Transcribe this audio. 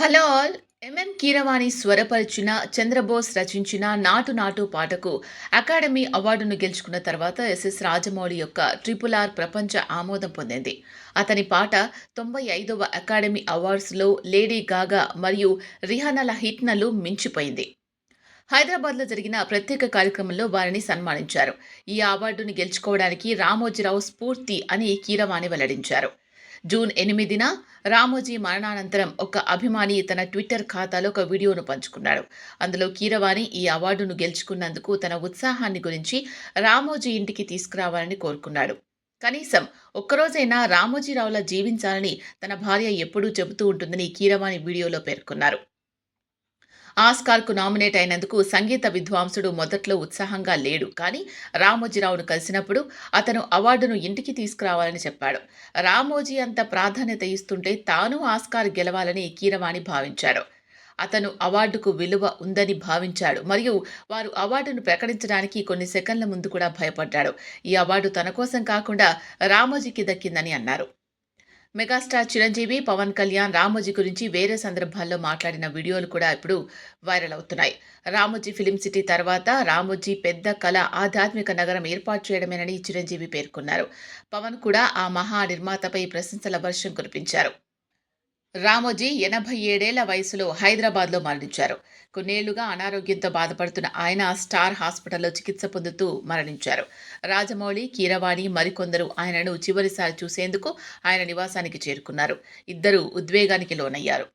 Hello all MM Keeravani స్వరపరిచిన చంద్రబోస్ రచించిన నాటు నాటు పాటకు అకాడమీ అవార్డును గెలుచుకున్న తర్వాత ఎస్ఎస్ రాజమౌళి యొక్క ట్రిపుల్ ఆర్ ప్రపంచ ఆమోదం పొందింది. అతని పాట తొంభై ఐదవ అకాడమీ అవార్డ్స్లో లేడీ గాగా మరియు రిహానాల హిట్నలు మించిపోయింది. హైదరాబాద్లో జరిగిన ప్రత్యేక కార్యక్రమంలో వారిని సన్మానించారు. ఈ అవార్డును గెలుచుకోవడానికి రామోజీరావు స్ఫూర్తి అని కీరవాణి వెల్లడించారు. జూన్ ఎనిమిదిన రామోజీ మరణానంతరం ఒక అభిమాని తన ట్విట్టర్ ఖాతాలో ఒక వీడియోను పంచుకున్నాడు. అందులో కీరవాణి ఈ అవార్డును గెలుచుకున్నందుకు తన ఉత్సాహాన్ని గురించి రామోజీ ఇంటికి తీసుకురావాలని కోరుకున్నాడు. కనీసం ఒక్కరోజైనా రామోజీరావులా జీవించాలని తన భార్య ఎప్పుడూ చెబుతూ ఉంటుందని కీరవాణి వీడియోలో పేర్కొన్నారు. ఆస్కార్కు నామినేట్ అయినందుకు సంగీత విద్వాంసుడు మొదట్లో ఉత్సాహంగా లేడు. కానీ రామోజీరావును కలిసినప్పుడు అతను అవార్డును ఇంటికి తీసుకురావాలని చెప్పాడు. రామోజీ అంత ప్రాధాన్యత ఇస్తుంటే తాను ఆస్కార్ గెలవాలని కీరవాణి భావించాడు అతను అవార్డుకు విలువ ఉందని భావించాడు. మరియు వారు అవార్డును ప్రకటించడానికి కొన్ని సెకండ్ల ముందు కూడా భయపడ్డాడు. ఈ అవార్డు తన కోసం కాకుండా రామోజీకి దక్కిందని అన్నారు. మెగాస్టార్ చిరంజీవి పవన్ కళ్యాణ్ రామోజీ గురించి వేరే సందర్భాల్లో మాట్లాడిన వీడియోలు కూడా ఇప్పుడు వైరల్ అవుతున్నాయి. రామోజీ ఫిలిం సిటీ తర్వాత రామోజీ పెద్ద కళ ఆధ్యాత్మిక నగరం ఏర్పాటు చేయడమేనని చిరంజీవి పేర్కొన్నారు. పవన్ కూడా ఆ మహా నిర్మాతపై ప్రశంసల వర్షం కురిపించారు. రామోజీ ఎనభై ఏడేళ్ళ వయసులో హైదరాబాద్లో మరణించారు. కొన్నేళ్ళుగా అనారోగ్యంతో బాధపడుతున్న ఆయన స్టార్ హాస్పిటల్లో చికిత్స పొందుతూ మరణించారు. రాజమౌళి కీరవాణి మరికొందరు ఆయనను చివరిసారి చూసేందుకు ఆయన నివాసానికి చేరుకున్నారు. ఇద్దరు ఉద్వేగానికి లోనయ్యారు.